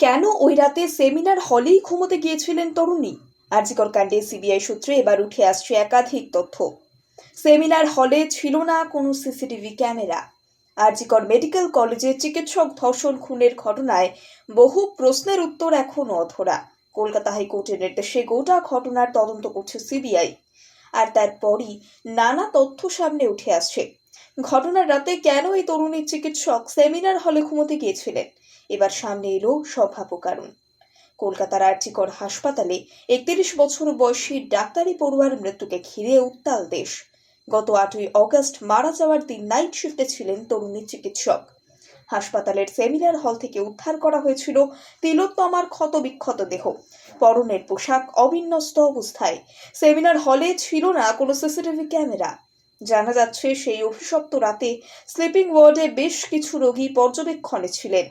কেন ওই রাতে সেমিনার হলেই ঘুমোতে গিয়েছিলেন তরুণী? আরজিকর কাণ্ডে সিবিআই সূত্রে এবার উঠে আসছে একাধিক তথ্য। সেমিনার হলে ছিল না কোনো সিসিটিভি ক্যামেরা। আরজিকর মেডিকেল কলেজে চিকিৎসক ধর্ষণ খুনের ঘটনায় বহু প্রশ্নের উত্তর এখনও অধরা। কলকাতা হাইকোর্টের নির্দেশে গোটা ঘটনার তদন্ত করছে সিবিআই। আর তারপরই নানা তথ্য সামনে উঠে আসছে। ঘটনার রাতে কেন এই তরুণী চিকিৎসক সেমিনার হলে ঘুমোতে গিয়েছিলেন? এবার সামনে এলো সম্ভাব্য কারণ কলকাতার আর্চিকর হাসপাতালে একত্রিশ বছর বয়সী ডাক্তারি পড়ুয়ার মৃত্যুকে ঘিরে উত্তাল দেশ। গত আটই অগস্ট মারা যাওয়ার দিন নাইট শিফটে ছিলেন তরুণী চিকিৎসক। হাসপাতালের সেমিনার হল থেকে উদ্ধার করা হয়েছিল তিলোত্তমার ক্ষত বিক্ষত দেহ। পরনের পোশাক অবিন্যস্ত অবস্থায়। সেমিনার হলে ছিল না কোনো সিসিটিভি ক্যামেরা। জানা যাচ্ছে সেই অভিশপ্ত রাতে স্লিপিং ওয়ার্ডে বেশ কিছু রোগী পর্যবেক্ষণে ছিলেন।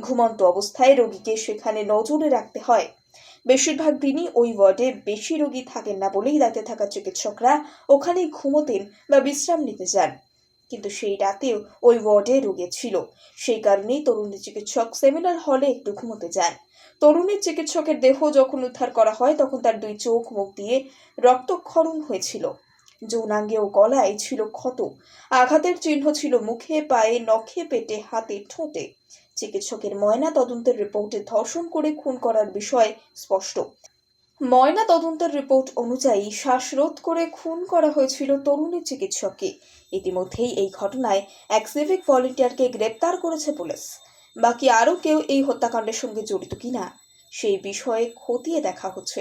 ঘুমন্ত অবস্থায় রোগীকে সেখানে নজরে রাখতে হয়। বেশিরভাগ দিনই ওই ওয়ার্ডে বেশি রোগী থাকেন না বলেই রাতে থাকা চিকিৎসকরা ওখানেই ঘুমোতেন বা বিশ্রাম নিতে যান। কিন্তু সেই রাতেও ওই ওয়ার্ডে রোগী ছিল। সেই কারণেই তরুণী চিকিৎসক সেমিনার হলে একটু ঘুমোতে যান। তরুণী চিকিৎসকের দেহ যখন উদ্ধার করা হয়, তখন তার দুই চোখ মুখ দিয়ে রক্তক্ষরণ হয়েছিল। যৌনাঙ্গে ও গলায় ছিল ক্ষত। আঘাতের চিহ্ন ছিল মুখে, পায়ে, নখে, পেটে, হাতে, ঠোঁটে। চিকিৎসকের ময়না তদন্তের রিপোর্টে ধর্ষণ করে খুন করার বিষয় স্পষ্ট। ময়না তদন্তের রিপোর্ট অনুযায়ী শ্বাসরোধ করে খুন করা হয়েছিল তরুণী চিকিৎসককে। ইতিমধ্যেই এই ঘটনায় এক সিভিক ভলেন্টিয়ারকে গ্রেপ্তার করেছে পুলিশ। বাকি আরও কেউ এই হত্যাকাণ্ডের সঙ্গে জড়িত কিনা, সেই বিষয়ে খতিয়ে দেখা হচ্ছে।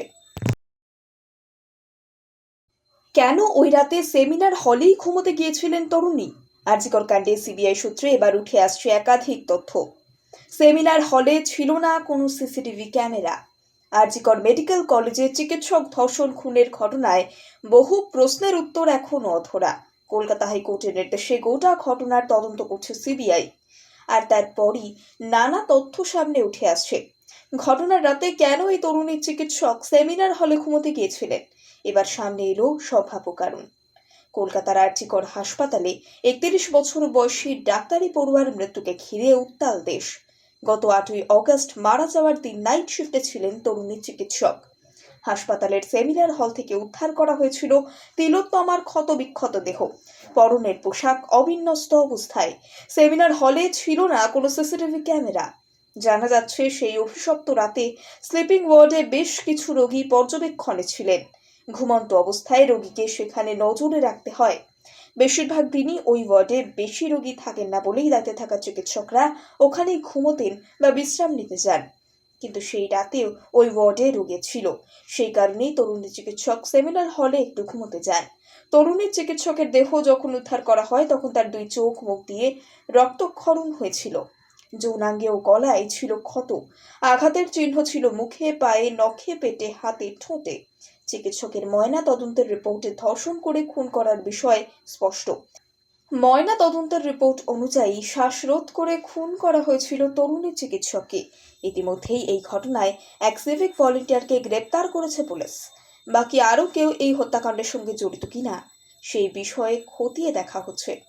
কেন ওই রাতে সেমিনার হলেই ঘুমোতে গিয়েছিলেন তরুণী? আরজিকর কাণ্ডে সিবিআই সূত্রে এবার উঠে আসছে একাধিক তথ্য। সেমিনার হলে ছিল না কোনো সিসিটিভি ক্যামেরা। আরজিকর মেডিকেল কলেজে চিকিৎসক ধর্ষণ খুনের ঘটনায় বহু প্রশ্নের উত্তর এখনও অধরা। কলকাতা হাইকোর্টের নির্দেশে গোটা ঘটনার তদন্ত করছে সিবিআই। আর তারপরই নানা তথ্য সামনে উঠে আসছে। ঘটনার রাতে কেন এই তরুণী চিকিৎসক সেমিনার হলে ঘুমোতে গিয়েছিলেন? এবার সামনে এলো সম্ভাব্য কারণ কলকাতার আর্চিকর হাসপাতালে একত্রিশ বছর বয়সী ডাক্তারি পড়ুয়ার মৃত্যুকে ঘিরে উত্তাল দেশ। গত আটই অগস্ট মারা যাওয়ার দিন নাইট শিফটে ছিলেন তরুণী চিকিৎসক। হাসপাতালের সেমিনার হল থেকে উদ্ধার করা হয়েছিল তিলোত্তমার ক্ষত বিক্ষত দেহ। পরনের পোশাক অবিন্যস্ত অবস্থায়। সেমিনার হলে ছিল না কোনো সিসিটিভি ক্যামেরা। জানা যাচ্ছে সেই অভিশপ্ত রাতে স্লিপিং ওয়ার্ডে বেশ কিছু রোগী পর্যবেক্ষণে ছিলেন। ঘুমন্ত অবস্থায় রোগীকে সেখানে নজরে রাখতে হয়। বেশিরভাগ দিনই ওই ওয়ার্ডে বেশি রোগী থাকেন না বলেই রাতে থাকা চিকিৎসকরা ওখানেই ঘুমোতেন বা বিশ্রাম নিতে যান। কিন্তু সেই রাতেও ওই ওয়ার্ডে রোগী ছিল। সেই কারণেই তরুণী চিকিৎসক সেমিনার হলে একটু ঘুমোতে যান। তরুণীর চিকিৎসকের দেহ যখন উদ্ধার করা হয়, তখন তার দুই চোখ, মুখ দিয়ে রক্তক্ষরণ হয়েছিল। যৌনাঙ্গে ও গলায় ছিল ক্ষত। আঘাতের চিহ্ন ছিল মুখে, পায়ে, নখে, পেটে, হাতে, ঠোঁটে। চিকিৎসকের ময়না তদন্তের রিপোর্টে ধর্ষণ করে খুন করার বিষয় স্পষ্ট। ময়না তদন্তের রিপোর্ট অনুযায়ী শ্বাসরোধ করে খুন করা হয়েছিল তরুণী চিকিৎসককে। ইতিমধ্যেই এই ঘটনায় এক সিভিক ভলেন্টিয়ারকে গ্রেপ্তার করেছে পুলিশ। বাকি আরও কেউ এই হত্যাকাণ্ডের সঙ্গে জড়িত কিনা, সেই বিষয়ে খতিয়ে দেখা হচ্ছে।